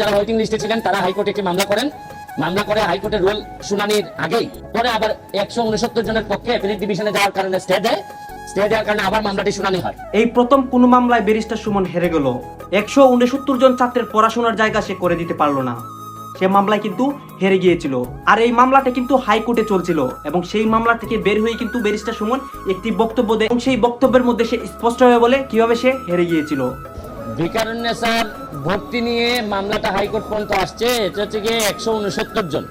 যারা ওয়েটিং লিস্টে ছিলেন, তারা হাইকোর্টে একটি মামলা করেন। মামলা করে হাইকোর্টের রুল শুনানির আগেই। পরে আবার একশো উনসত্তর জনের পক্ষে অ্যাপিলেট ডিভিশনে যাওয়ার কারণে স্টে দেয়। স্টে দেওয়ার কারণে আবার মামলাটি শুনানি হয়। এই প্রথম কোন মামলায় ব্যারিস্টার সুমন হেরে গেল। একশো উনসত্তর জন ছাত্রের পড়াশোনার জায়গা সে করে দিতে পারল না। সে মামলায় কিন্তু হেরে গিয়েছিল। আর এই মামলাটা কিন্তু হাইকোর্টে চলছিল। এবং সেই মামলা থেকে বের হয়ে কিন্তু ব্যারিস্টার সুমন একটি বক্তব্য দেয়। এবং সেই বক্তব্যের মধ্যে সে স্পষ্ট হয়ে বলে কীভাবে সে হেরে গিয়েছিল। ভিকারুন্নে স্যার ভর্তি নিয়ে মামলাটা হাইকোর্ট পর্যন্ত আসছে, এটা হচ্ছে গিয়ে একশো উনসত্তর জন।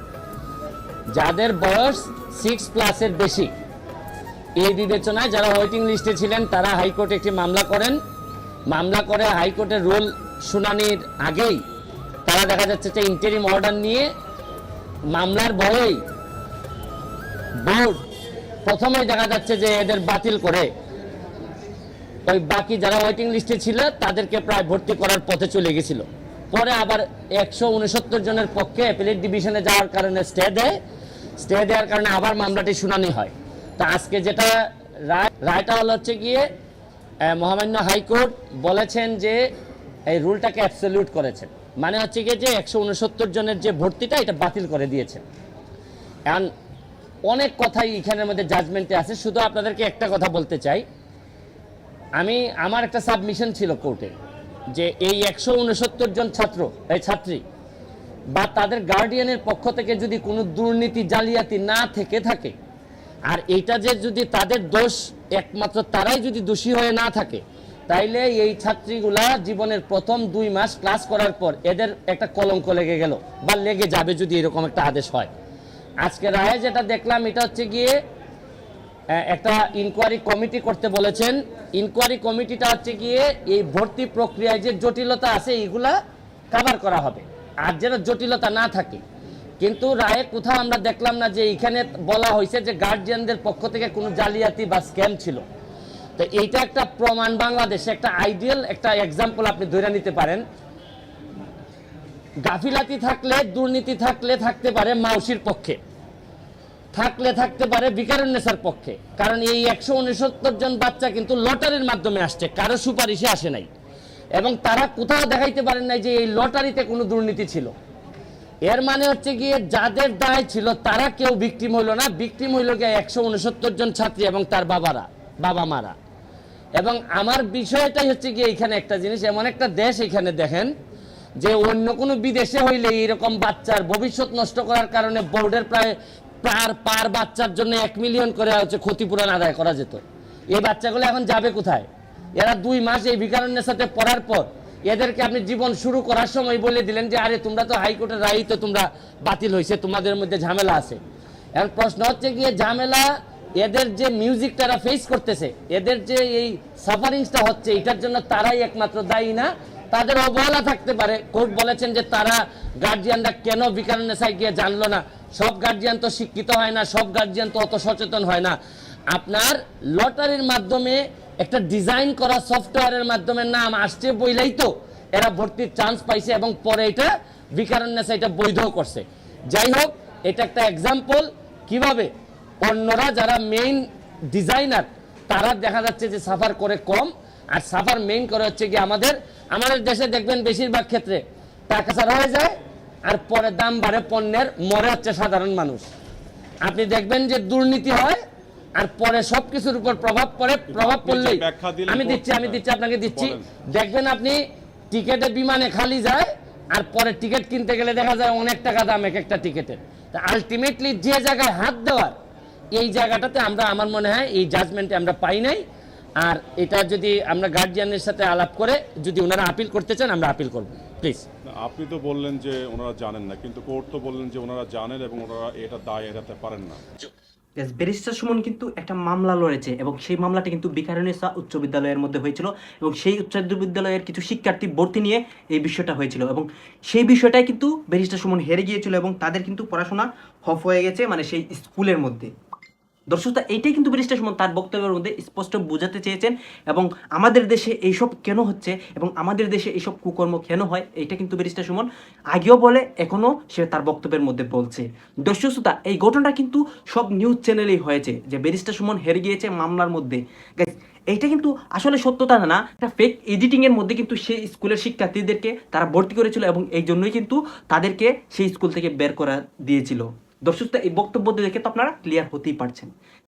যাদের বয়স সিক্স প্লাসের বেশি, এই বিবেচনায় যারা ওয়েটিং লিস্টে ছিলেন, তারা হাইকোর্টে একটি মামলা করেন। মামলা করে হাইকোর্টের রুল শুনানির আগেই তারা দেখা যাচ্ছে যে ইন্টারিম অর্ডার নিয়ে মামলার ভয়েই বোর্ড প্রথমেই দেখা যাচ্ছে যে এদের বাতিল করে। ওই বাকি যারা ওয়েটিং লিস্টে ছিল, তাদেরকে প্রায় ভর্তি করার পথে চলে গেছিল। পরে আবার একশো উনসত্তর জনের পক্ষে অ্যাপিলেট ডিভিশনে যাওয়ার কারণে স্টে দেয়। স্টে দেওয়ার কারণে আবার মামলাটি শুনানি হয়। তো আজকে যেটা রায় রায়টা হলো হচ্ছে গিয়ে মহামান্য হাইকোর্ট বলেছেন যে এই রুলটাকে অ্যাবসলিউট করেছেন। মানে হচ্ছে গিয়ে যে একশো উনসত্তর জনের যে ভর্তিটা, এটা বাতিল করে দিয়েছেন। এখন অনেক কথাই এখানের মধ্যে জাজমেন্টে আছে। শুধু আপনাদেরকে একটা কথা বলতে চাই। আমি, আমার একটা সাবমিশন ছিল কোর্টে যে এই একশো উনসত্তর জন ছাত্র, এই ছাত্রী, বা তাদের গার্ডিয়ানের পক্ষ থেকে যদি কোনো দুর্নীতি, জালিয়াতি না থেকে থাকে, আর এটা যে যদি তাদের দোষ, একমাত্র তারাই যদি দোষী হয়ে না থাকে, তাইলে এই ছাত্রীগুলা জীবনের প্রথম দুই মাস ক্লাস করার পর এদের একটা কলঙ্ক লেগে গেল, বা লেগে যাবে যদি এরকম একটা আদেশ হয়। আজকে রায়ে যেটা দেখলাম, এটা হচ্ছে গিয়ে একটা ইনকোয়ারি কমিটি করতে বলেছেন। ইনকোয়ারি কমিটিটা হচ্ছে গিয়ে এই ভর্তি প্রক্রিয়ায় যে জটিলতা আছে, এইগুলা কাভার করা হবে। আর যেন জটিলতা না থাকে। কিন্তু রায়ে কোথাও আমরা দেখলাম না যে এখানে বলা হয়েছে যে গার্জিয়ানদের পক্ষ থেকে কোনো জালিয়াতি বা স্ক্যাম ছিল। তো এইটা একটা প্রমাণ বাংলাদেশে, একটা আইডিয়াল একটা এক্সাম্পল আপনি ধরে নিতে পারেন। গাফিলাতি থাকলে, দুর্নীতি থাকলে থাকতে পারে মাউসির পক্ষে। থাকলে থাকতে পারে বিকারুন্নেসার পক্ষে। কারণ এই একশো উনসত্তর জন বাচ্চা কিন্তু লটারির মাধ্যমে আসছে, কারও সুপারিশে আসে নাই। এবং তারা কোথাও দেখাইতে পারেন নাই যে এই লটারিতে কোনো দুর্নীতি ছিল। এর মানে হচ্ছে গিয়ে যাদের দায় ছিল তারা কেউ বিক্রিম হইল না বিক্রিম হইল গিয়ে একশো উনসত্তর জন ছাত্রী এবং তার বাবারা, বাবা মারা। এবং আমার বিষয়টাই হচ্ছে গিয়ে এখানে একটা জিনিস, এমন একটা দেশ এখানে দেখেন, যে অন্য কোনো বিদেশে হইলে এরকম বাচ্চার ভবিষ্যৎ নষ্ট করার কারণে বোর্ডের প্রায় পার পার বাচ্চার জন্য এক মিলিয়ন করে হচ্ছে ক্ষতিপূরণ আদায় করা যেত। এই বাচ্চাগুলো এখন যাবে কোথায়? এরা দুই মাস এই ভিকারণ্যের সাথে পড়ার পর এদেরকে আপনি জীবন শুরু করার সময় বলে দিলেন যে, আরে, তোমরা তো হাইকোর্টের রায় তো তোমরা বাতিল হয়েছে তোমাদের মধ্যে ঝামেলা আছে। এখন প্রশ্ন হচ্ছে গিয়ে, ঝামেলা এদের যে মিউজিকটা এরা ফেস করতেছে, এদের যে এই সাফারিংসটা হচ্ছে, এটার জন্য তারাই একমাত্র দায়ী না? তাদের অবহেলা থাকতে পারে। কোর্ট বলেছেন যে, তারা গার্জিয়ানরা কেন বিকারণেসায় গিয়ে জানলো না? সব গার্জিয়ান তো শিক্ষিত হয় না, সব গার্জিয়ান তো অত সচেতন হয় না। আপনার লটারির মাধ্যমে একটা ডিজাইন করা সফটওয়্যারের মাধ্যমে নাম আসছে বইলেই তো এরা ভর্তির চান্স পাইছে এবং পরে এটা বিকারণেসা এটা বৈধ করছে। যাই হোক, এটা একটা এক্সাম্পল কীভাবে অন্যরা যারা মেইন ডিজাইনার তারা দেখা যাচ্ছে যে সাফার করে কম, আর সাফার মেইন করে হচ্ছে কি আমাদের আমাদের দেশে দেখবেন বেশিরভাগ ক্ষেত্রে টাকা ছাড়া হয়ে যায় আর পরে দাম বাড়ে পণ্যের মরে হচ্ছে সাধারণ মানুষ। আপনি দেখবেন যে দুর্নীতি হয় আর পরে সবকিছুর উপর প্রভাব পড়ে প্রভাব পড়লেই আমি দিচ্ছি আমি দিচ্ছি আপনাকে দিচ্ছি। দেখবেন আপনি টিকেটে বিমানে খালি যায় আর পরে টিকিট কিনতে গেলে দেখা যায় অনেক টাকা দাম এক একটা টিকিটের। তা আলটিমেটলি যে জায়গায় হাত দেওয়ার এই জায়গাটাতে আমরা আমার মনে হয় এই জাজমেন্টে আমরা পাই নাই। আর এটা যদি আমরা গার্জিয়ানের সাথে আলাপ করে যদি ওনারা আপিল করতে চান আমরা আপিল করব। প্লিজ আপনি তো বললেন যে ওনারা জানেন না, কিন্তু কোর্ট তো বললেন যে ওনারা জানেন এবং ওনারা এটা দায় এড়াতে পারেন না। ব্যারিস্টার সুমন কিন্তু একটা মামলা লড়েছে এবং সেই মামলাটি কিন্তু বিকারণেসা উচ্চ বিদ্যালয়ের মধ্যে হয়েছিল এবং সেই উচ্চ বিদ্যালয়ের কিছু শিক্ষার্থী ভর্তি নিয়ে এই বিষয়টা হয়েছিল এবং সেই বিষয়টাই কিন্তু ব্যারিস্টার সুমন হেরে গিয়েছিল এবং তাদের কিন্তু পড়াশোনা হফ হয়ে গেছে মানে সেই স্কুলের মধ্যে। দর্শকতা, এইটাই কিন্তু ব্যারিস্টার সুমন তার বক্তব্যের মধ্যে স্পষ্ট বোঝাতে চেয়েছেন এবং আমাদের দেশে এইসব কেন হচ্ছে এবং আমাদের দেশে এইসব কুকর্ম কেন হয়, এইটা কিন্তু ব্যারিস্টার সুমন আগেও বলে এখনও সে তার বক্তব্যের মধ্যে বলছে। দর্শক শ্রোতা, এই ঘটনাটা কিন্তু সব নিউজ চ্যানেলেই হয়েছে যে ব্যারিস্টার সুমন হেরে গিয়েছে মামলার মধ্যে। এইটা কিন্তু আসলে সত্যতা না একটা ফেক এডিটিং এর মধ্যে কিন্তু সেই স্কুলের শিক্ষার্থীদেরকে তারা ভর্তি করেছিল এবং এই জন্যই কিন্তু তাদেরকে সেই স্কুল থেকে বের করা দিয়েছিল। দর্শক এই বক্তব্য দেখে তো আপনারা ক্লিয়ার হতেই পারছেন।